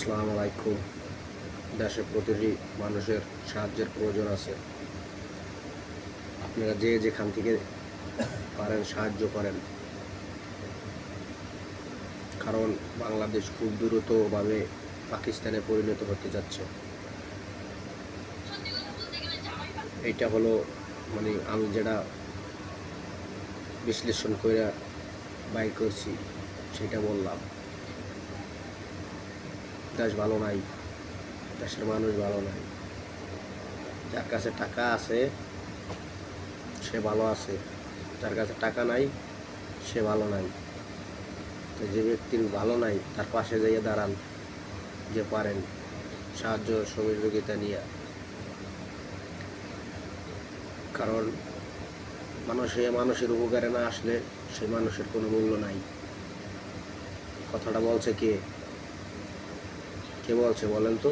আসসালামু আলাইকুম। প্রতিটি মানুষের সাহায্যের প্রয়োজন আছে। আপনারা যে যেখান থেকে পারেন সাহায্য করেন। কারণ বাংলাদেশ খুব দ্রুতভাবে পাকিস্তানে পরিণত হতে যাচ্ছে। এটা হলো মানে আমি যেটা বিশ্লেষণ করে বাই করছি, সেটা বললাম। দেশ ভালো নাই, দেশের মানুষ ভালো নাই। যার কাছে টাকা আছে, সে ভালো আছে। যার কাছে টাকা নাই, সে ভালো নাই। তো যে ব্যক্তির ভালো নাই, তার পাশে যাইয়ে দাঁড়ান, যে পারেন। সাহায্য সহযোগিতা নিয়ে। কারণ মানুষে মানুষের উপকারে না আসলে সে মানুষের কোনো মূল্য নাই। কথাটা বলছে কে? কে বলছে বলেন তো?